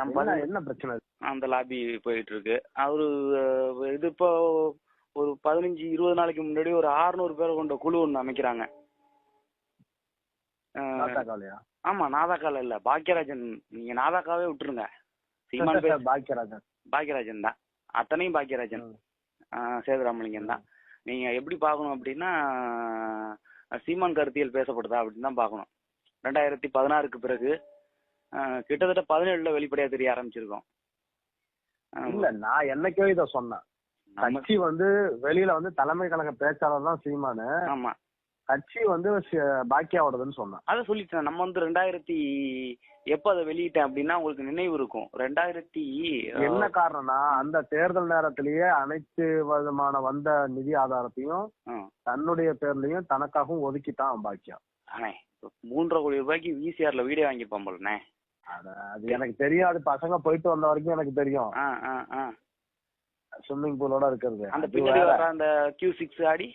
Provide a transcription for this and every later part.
நம்ம என்ன பிரச்சனை அந்த லாபி போயிட்டு இருக்கு அவரு இது இப்போ ஒரு பதினஞ்சு இருபது நாளைக்கு முன்னாடி ஒரு 600 பேரை கொண்ட குழு ஒன்று அமைக்கிறாங்க. ஆமா நாதாக்கால இல்ல. பாக்கியராஜன் நீங்க நாதாக்காவே விட்டுருங்க. சீமான் பேர் பாக்கியராஜன் பாக்கியராஜன் தான். அத்தனையும் பாக்கியராஜன் சேதுராமலிங்கம் தான். நீங்க எப்படி பார்க்கணும் அப்படின்னா சீமான் கருத்தியல் பேசப்படுதா அப்படின்னு தான் பார்க்கணும். ரெண்டாயிரத்தி பதினாறுக்கு பிறகு கிட்டத்தட்ட பதினேழுல வெளிப்படையா தெரிய ஆரம்பிச்சிருக்கோம். இல்ல நான் என்னைக்கோ இத சொன்னேன். கட்சி வந்து வெளியில வந்து தலைமை கழக பேச்சாளர் தான் சீமானு. ஆமா. கட்சி வந்து பாக்கியாவோடதுன்னு சொன்னேன். அதை சொல்லிட்டேன். நம்ம வந்து ரெண்டாயிரத்தி எப்ப அதை வெளியிட்டேன் அப்படின்னா உங்களுக்கு நினைவு இருக்கும். ரெண்டாயிரத்தி என்ன காரணம்னா அந்த தேர்தல் நேரத்திலேயே அனைத்து விதமான வந்த நிதி ஆதாரத்தையும் தன்னுடைய பேர்லயும் தனக்காகவும் ஒதுக்கிட்டான் பாக்கியா. அண்ணே இப்ப மூன்றரை கோடி ரூபாய்க்கு விசிஆர்ல வீடியோ வாங்கியிருப்பான் போலண்ணே. அத- அது எனக்கு தெரியும். அது பசங்க போயிட்டு வந்த வரைக்கும் எனக்கு தெரியும். ஸ்விம்மிங் பூலோட இருக்கிறது. அந்த பின்னாடி அந்த கியூ சிக்ஸ் ஆடி?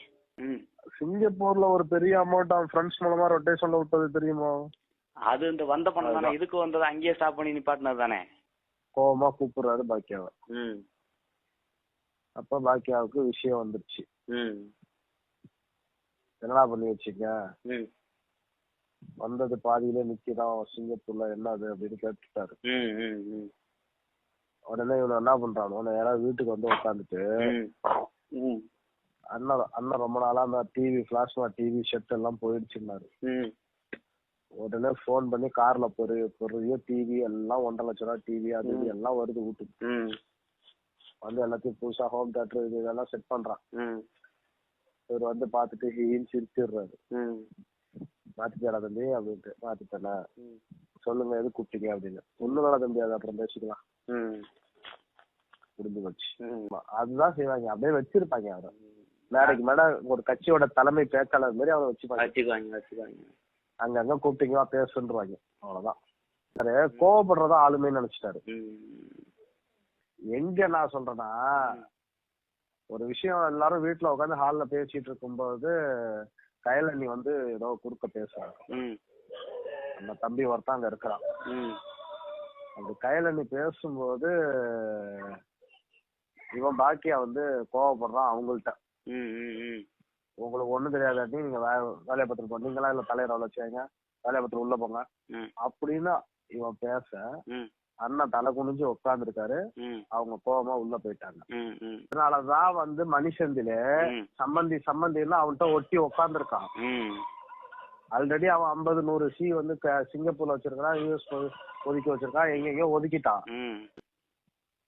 சிங்கப்பூர்ல ஒரு பெரிய அமௌண்ட் அவன் ஃப்ரெண்ட்ஸ் மூலமா ரொட்டேஷன்ல விட்டது தெரியுமா? அது இந்த வந்த பணம் தானே. இதுக்கு வந்தது அங்கேயே ஸ்டாப் பண்ணி நிப்பாட்டினது தானே. கோவமா கூப்பிடுறாரு பாக்கியாவை. அப்ப பாக்கியாவுக்கு விஷயம் வந்துருச்சு. என்னடா பண்ணி வச்சீங்க ம். வந்தது பாதியிலே நிக்கிறோம் சிங்கப்பூர்ல என்னது அப்படின்னு கேட்டுட்டாரு. உடனே இவனை என்ன பண்றான் உடனே யாராவது வீட்டுக்கு வந்து உட்காந்துட்டு அண்ணன் அண்ணன் ரொம்ப நாளா அந்த டிவி பிளாஸ்மா டிவி ஷெட் எல்லாம் போயிடுச்சுன்னாரு. உடனே ஃபோன் பண்ணி கார்ல பொறு பொருளியோ டிவி எல்லாம் ஒன்றரை லட்சம் ரூபா டிவி அது எல்லாம் வருது வீட்டுக்கு. வந்து எல்லாத்தையும் புதுசா ஹோம் தியேட்டர் இது இதெல்லாம் செட் பண்றான். இவர் வந்து பார்த்துட்டு ஹீன்னு சிரிச்சிடுறாரு. மாத்திட்டாரா தம்பி அப்படின்ட்டு மாத்திட்டேனா ம். சொல்லுங்க எது கூப்பிட்டீங்க அப்படின்னு. ஒண்ணுதான தம்பி அது அப்புறம் பேசிக்கலாம். முடிஞ்சு போச்சு. அதுதான் செய்வாங்க. அப்படியே வச்சிருப்பாங்க அவரை. மேடைக்கு மேடை ஒரு கட்சியோட தலைமை பேச்சாளர் மாதிரி அவரை வச்சுப்பாங்க. வச்சுக்குவாங்க வச்சுக்குவாங்க. அங்கங்க கூப்பிட்டீங்களா பேசுன்றாங்க அவ்வளவுதான். சரி கோவப்படுறதா ஆளுமே நினைச்சிட்டாரு. எங்க நான் சொல்றேன்னா ஒரு விஷயம் எல்லாரும் வீட்டுல உட்காந்து ஹால்ல பேசிட்டு இருக்கும்போது கையலண்ணி வந்து ஏதோ குறுக்க பேசுறாங்க. ம். நம்ம தம்பி ஒருத்தன் அங்க இருக்கிறான். அந்த கையலண்ணி பேசும்போது இவன் பாக்கியா வந்து கோவப்படுறான் அவங்கள்ட்ட. உங்களுக்கு ஒண்ணும் தெரியாதாட்டி நீங்க வேலையை பார்த்துட்டு போங்க நீங்களா இல்ல தலைவர் வச்சுங்க வேலையை பார்த்துட்டு உள்ள போங்க. அப்படின்னு இவன் பேச அண்ணன் தலை குனிஞ்சு உட்கார்ந்துருக்காரு. ம். அவங்க கோவமா உள்ள போயிட்டாங்க. அதனாலதான் வந்து மனுஷந்தில சம்பந்தி சம்பந்தி எல்லாம் அவன்கிட்ட ஒட்டி உட்கார்ந்துருக்கான். ம். ஆல்ரெடி அவன் ஐம்பது நூறு சி வந்து சிங்கப்பூர்ல வச்சிருக்கான் யூஎஸ் ஒதுக்கி வச்சிருக்கான் எங்கெங்கயோ ஒதுக்கிட்டான்.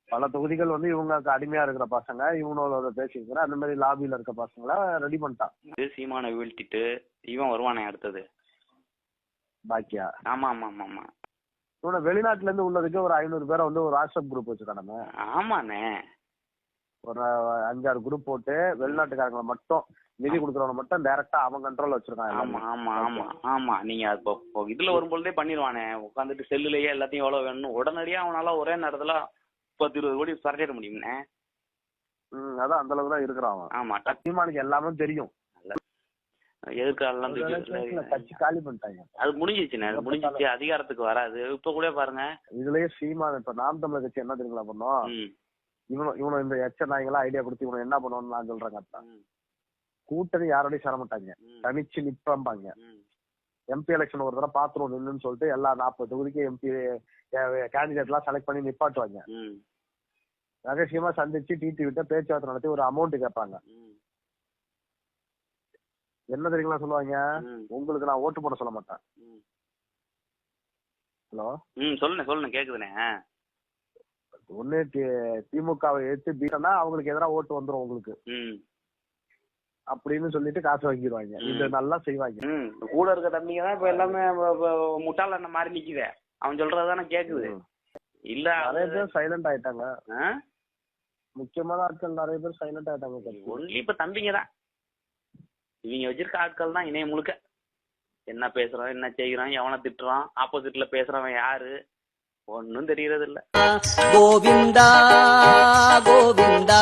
பல தொகுதிகள் வந்து இவங்களுக்கு அடிமையா இருக்கிற பசங்க இவனோட பேசிக்கிற அந்த மாதிரி லாபியில இருக்க பசங்கள ரெடி பண்ணிட்டான். சீமானை வீழ்த்திட்டு இவன் வருவானே அடுத்தது. பாக்கியா? ஆமா ஆமா ஆமா ஆமா. இவனை வெளிநாட்டுல இருந்து உள்ளதுக்கு ஒரு ஐநூறு பேரை வந்து ஒரு வாட்ஸ்அப் குரூப் வச்சிருக்கானுங்க ஆமாண்ணே. ஒரு அஞ்சாறு குரூப் போட்டு வெளிநாட்டுக்காரங்களை மட்டும் நிதி கொடுக்குறவங்க மட்டும் டைரக்டா அவன் கண்ட்ரோல் வச்சிருக்கான் ஆமா. ஆமா ஆமா ஆமா. நீங்க இப்போ இதுல வரும்பொழுதே பண்ணிடுவானே. உட்காந்துட்டு செல்லுலயே எல்லாத்தையும் எவ்வளவு வேணும் உடனடியா அவனால ஒரே நேரத்துல பத்து இருபது கோடி சரட்டிட ம், அதான் அந்த அளவுக்கு தான் இருக்கிறான் ஆமா டக் சீமானுக்கு எல்லாமே தெரியும். எதிர்காலம் காலி பண்ணிட்டாங்க. அது முடிஞ்சிச்சுண்ணே அது முடிஞ்சிச்சு அதிகாரத்துக்கு வராது. இப்ப கூட பாருங்க. இதுலயே சீமான் இப்ப நாம் தமிழர் கட்சி என்ன தெரியுங்களா பண்ணோம்? இவனும் இவனும் இந்த எச்ச நாய்களா ஐடியா கொடுத்து இவனை என்ன பண்ணுவோம்னு நான். ம், கூட்டணி யாரோடய சேரமாட்டாங்க. தனிச்சு நிப்பாம்பாங்க. எம்பி எலெக்ஷன் ஒரு தடவை பாத்துருவோம் நின்னுன்னு சொல்லிட்டு எல்லா நாற்பது தொகுதிக்கு எம்பி கேண்டிடேட் எல்லாம் செலக்ட் பண்ணி நிப்பாட்டுவாங்க. ரகசியமா சந்திச்சு டிடி விட்டு பேச்சுவார்த்தை நடத்தி ஒரு அமௌண்ட் கேட்பாங்க. என்ன தெரியுங்களா சொல்லுவாங்க? உங்களுக்கு நான் ஓட்டு போட சொல்ல மாட்டேன். ஹலோ? ம் சொல்லுண்ணே சொல்லுண்ணே கேக்குதுண்ணே. ஒண்ணு திமுகவை எடுத்து பீட்டனா அவங்களுக்கு எதிராக ஓட்டு வந்துரும் உங்களுக்கு. அப்படின்னு சொல்லிட்டு காசு வாங்கிடுவாங்க. இது நல்லா செய்வாங்க. கூட இருக்க தம்பிங்க தான் இப்ப எல்லாமே முட்டாள் அண்ணன் மாதிரி நிக்குதே. அவன் சொல்றதுதானே கேக்குது. இல்ல நிறைய பேர் சைலண்ட் ஆயிட்டாங்க. முக்கியமான ஆட்கள் நிறைய பேர் சைலண்ட் ஆயிட்டாங்க. ஒன்லி இப்ப தம்பிங்க தான். இவங்க வச்சிருக்க ஆட்கள் தான் இணையம் முழுக்க. என்ன பேசுறான் என்ன செய்கிறான் எவனை திட்டுறான் ஆப்போசிட்ல பேசுறவன் யாரு? ஒன்னும் தெரியறது இல்ல கோவிந்தா கோவிந்தா.